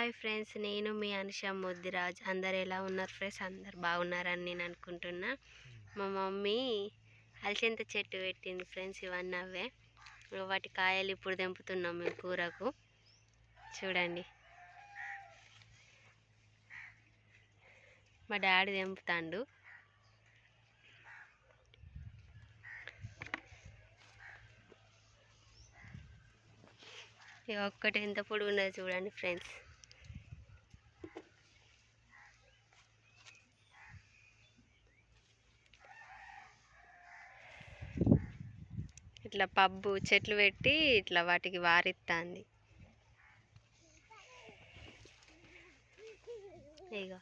Hi friends నేను మీ అనుష ముద్దిరాజ్. అందరు ఎలా ఉన్నారు ఫ్రెండ్స్? అందరు బాగున్నారని నేను అనుకుంటున్నా. మా మమ్మీ అలసింత చెట్టు పెట్టింది ఫ్రెండ్స్ ఇవన్నీ అవే. వాటి కాయలు ఇప్పుడు తెంపుతున్నాం మేము కూరకు. చూడండి. మా డాడీ తెంపుతాండు. ఒక్కటి ఎంత పొడి ఉన్నది చూడండి ఫ్రెండ్స్. ఇట్లా పబ్బు చెట్లు పెట్టి ఇట్లా వాటికి వారిస్తుంది ఇక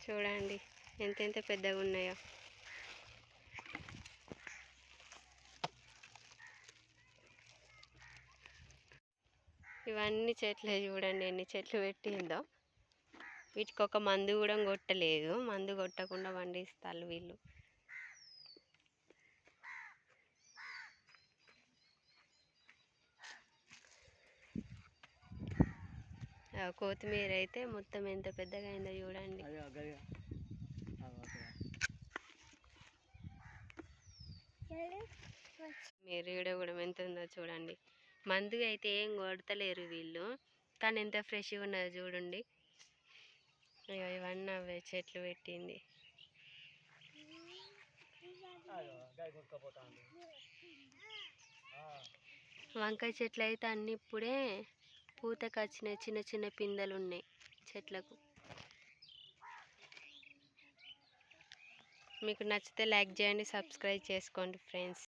చూడండి ఎంతెంత పెద్దగా ఉన్నాయో ఇవన్నీ చెట్లే చూడండి ఎన్ని చెట్లు పెట్టిందో. వీటికి ఒక మందు కూడా కొట్టలేదు. మందు కొట్టకుండా పండిస్తారు వీళ్ళు. కొత్తిమీర అయితే మొత్తం ఎంత పెద్దగా అయిందో చూడండి. మీరు కూడా ఎంత ఉందో చూడండి. మందుగా అయితే ఏం కొడతలేరు వీళ్ళు. కానీ ఎంత ఫ్రెష్గా ఉన్నదో చూడండి. ఇవన్నీ అవే చెట్లు పెట్టింది. వంకాయ చెట్లు అయితే అన్ని ఇప్పుడే పూతకు వచ్చినాయి చిన్న చిన్న పిందెలు ఉన్నాయి చెట్లకు. మీకు నచ్చితే లైక్ చేయండి సబ్స్క్రైబ్ చేసుకోండి ఫ్రెండ్స్.